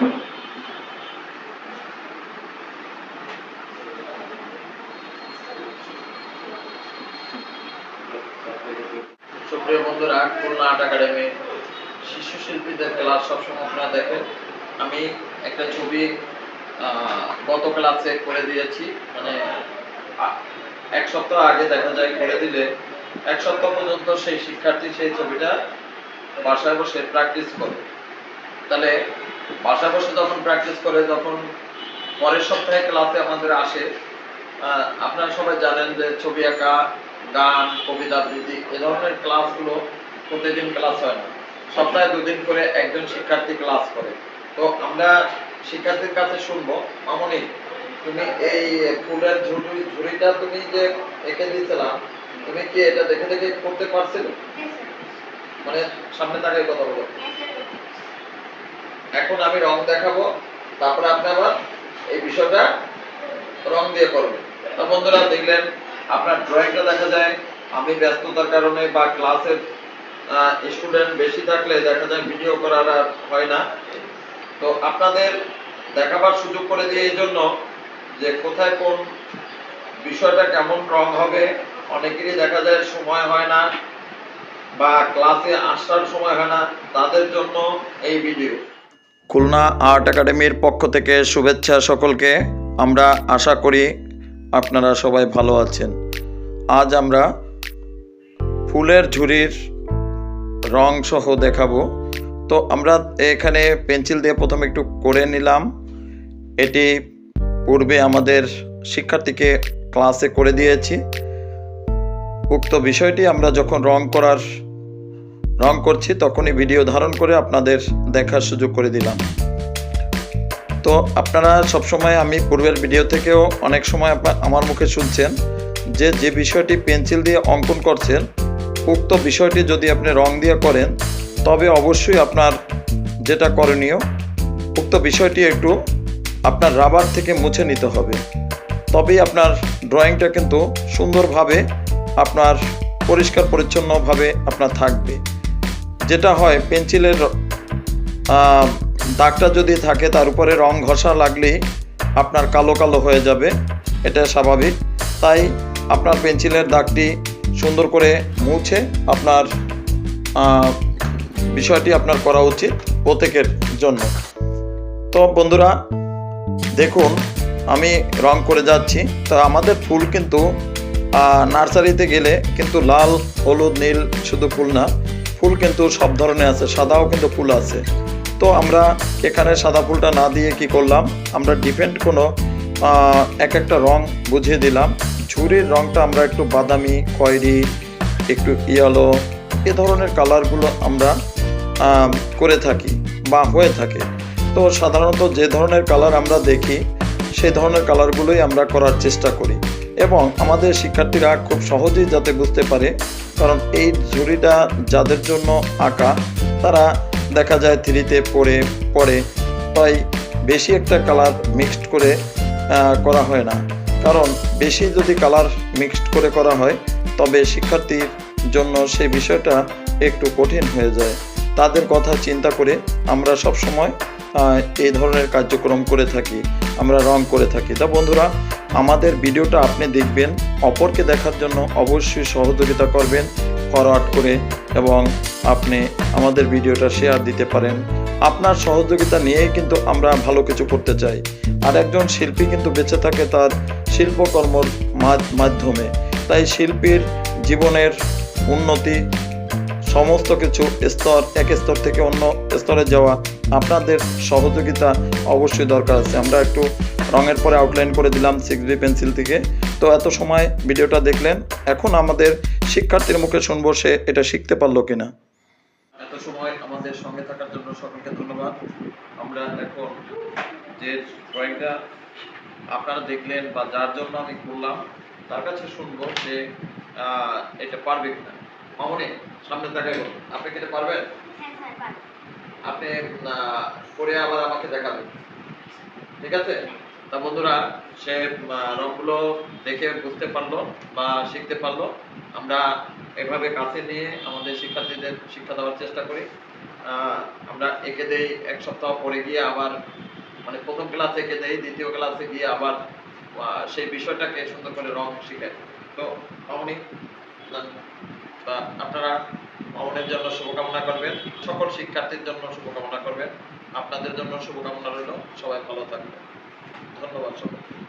সুপ্রিয় বন্ধুরা, Khulna art academy শিশু শিল্পীদের ক্লাস সবসময় আপনারা দেখেন। আমি একটা ছবি গত ক্লাসে করে দিয়েছি। মানে এক সপ্তাহ আগে দেখা যায় করে দিলে এক সপ্তাহ পর্যন্ত সেই শিক্ষার্থী সেই ছবিটা বাসায় বসে প্র্যাকটিস করে। তাহলে বাসায় বসে যখন প্র্যাকটিস করে তখন পরের সপ্তাহে ক্লাসে আমাদের আসে। আপনারা সবাই জানেন যে ছবি আঁকা গান কবিতা আবৃত্তি এ ধরনের ক্লাসগুলো প্রতিদিন ক্লাস হয় না। সপ্তাহে দুদিন করে একজন শিক্ষার্থী ক্লাস করে। তো আমরা শিক্ষার্থীর কাছে শুনব মামনি তুমি এই ফুলের ঝুড়ি ঝুড়িটা তুমি যে এঁকে দিয়েছিলাম তুমি কি এটা দেখে দেখে করতে পারছিলে? মানে সামনে তাকাই কথা বলো। এখন আমি রং দেখাবো, তারপরে আপনি আবার এই বিষয়টা রং দিয়ে করবেন। তো বন্ধুরা, দেখলেন আপনার ড্রয়িংটা দেখা যায়, আমি ব্যস্ততার কারণে বা ক্লাসের স্টুডেন্ট বেশি থাকলে দেখা যায় ভিডিও করার আর হয় না। তো আপনাদের দেখাবার সুযোগ করে দিয়ে এই জন্য যে কোথায় কোন বিষয়টা কেমন রং হবে, অনেকেরই দেখা যায় সময় হয় না বা ক্লাসে আসার সময় হয় না, তাদের জন্য এই ভিডিও। খুলনা আর্ট একাডেমির পক্ষ থেকে শুভেচ্ছা সকলকে। আমরা আশা করি আপনারা সবাই ভালো আছেন। আজ আমরা ফুলের ঝুড়ির রং সহ দেখাবো। তো আমরা এখানে পেন্সিল দিয়ে প্রথমে একটু করে নিলাম। এটি পূর্বে আমাদের শিক্ষার্থীকে ক্লাসে করে দিয়েছি। উক্ত বিষয়টি আমরা যখন রং করার রং করছি, তখনই ভিডিও ধারণ করে আপনাদের দেখার সুযোগ করে দিলাম। তো আপনারা সবসময় আমি পূর্বের ভিডিও থেকেও অনেক সময় আমার মুখে শুনছেন যে যে বিষয়টি পেন্সিল দিয়ে অঙ্কন করছেন, উক্ত বিষয়টি যদি আপনি রং দিয়ে করেন, তবে অবশ্যই আপনার যেটা করণীয়, উক্ত বিষয়টি একটু আপনার রাবার থেকে মুছে নিতে হবে। তবেই আপনার ড্রয়িংটা কিন্তু সুন্দরভাবে আপনার পরিষ্কার পরিচ্ছন্নভাবে আপনার থাকবে। যেটা হয়, পেন্সিলের দাগটা যদি থাকে, তার উপরে রং ঘষা লাগলেই আপনার কালো কালো হয়ে যাবে। এটা স্বাভাবিক। তাই আপনার পেন্সিলের দাগটি সুন্দর করে মুছে আপনার বিষয়টি আপনার করা উচিত প্রত্যেকের জন্য। তো বন্ধুরা, দেখুন, আমি রং করে যাচ্ছি। তো আমাদের ফুল কিন্তু নার্সারিতে গেলে কিন্তু লাল, হলুদ, নীল শুধু ফুল না ফুল কিন্তু সব ধরনের আছে, সাদাও কিন্তু ফুল আছে। তো আমরা এখানে সাদা ফুলটা না দিয়ে কি করলাম? আমরা ডিফেন্ট কোনো এক একটা রং বুঝিয়ে দিলাম। ঝুড়ির রংটা আমরা একটু বাদামি, খয়েরি, একটু ইয়েলো এ ধরনের কালারগুলো আমরা করে থাকি বা হয়ে থাকে। তো সাধারণত যে ধরনের কালার আমরা দেখি, সেই ধরনের কালারগুলোই আমরা করার চেষ্টা করি। এবং আমাদের শিক্ষার্থীরা খুব সহজেই যাতে বুঝতে পারে, কারণ এই ঝুড়িটা যাদের জন্য আঁকা, তারা দেখা যায় থ্রিতে পড়ে পড়ে, তাই বেশি একটা কালার মিক্সড করে করা হয় না। কারণ বেশি যদি কালার মিক্সড করে করা হয়, তবে শিক্ষার্থীর জন্য সেই বিষয়টা একটু কঠিন হয়ে যায়। তাদের কথা চিন্তা করে আমরা সব সময় এই ধরনের কার্যক্রম করে থাকি, আমরা রং করে থাকি। তা বন্ধুরা আমাদের ভিডিওটা আপনি দেখবেন, অপরকে দেখার জন্য অবশ্যই সহযোগিতা করবেন, ফরওয়ার্ড করে এবং আপনি আমাদের ভিডিওটা শেয়ার দিতে পারেন। আপনার সহযোগিতা নিয়েই কিন্তু আমরা ভালো কিছু করতে চাই। আর একজন শিল্পী কিন্তু বেঁচে থাকে তার শিল্পকর্মর মাধ- মাধ্যমে। তাই শিল্পীর জীবনের উন্নতি, সমস্ত কিছু স্তর, এক স্তর থেকে অন্য স্তরে যাওয়া আপনাদের সহযোগিতা অবশ্যই দরকার আছে। আমরা একটু রঙের পরে আউটলাইন করে দিলাম সিক্স বি পেন্সিল থেকে। তো এত সময় ভিডিওটা দেখলেন এখন আমাদের শিক্ষার্থীর মুখে শুনব সে এটা শিখতে পারল কিনা। এত সময় আমাদের সঙ্গে থাকার জন্য সকলকে ধন্যবাদ। আমরা এখন যে ড্রয়িংটা আপনারা দেখলেন বা যার জন্য আমি করলাম তার কাছে শুনব যে আহ, এটা পারবে কিনা। মামনি সামনে বলুন। আপনি কি এটা পারবেন? হ্যাঁ স্যার পারব। আপনি পরে আবার আমাকে দেখাবেন। ঠিক আছে? তা বন্ধুরা সে রংগুলো দেখে বুঝতে পারল বা শিখতে পারল। আমরা এভাবে কাছে নিয়ে আমাদের শিক্ষার্থীদের শিক্ষা দেওয়ার চেষ্টা করি। আমরা এঁকে দেই এক সপ্তাহ পরে গিয়ে আবার মানে প্রথম ক্লাসে এঁকে দেই দ্বিতীয় ক্লাসে গিয়ে আবার সেই বিষয়টাকে সুন্দর করে রং শিখাই তো না, তা আপনারা ভবনের জন্য শুভকামনা করবেন। সকল শিক্ষার্থীর জন্য শুভকামনা করবেন। আপনাদের জন্য শুভকামনা রইল। সবাই ভালো থাকবেন। ধন্যবাদ সবাই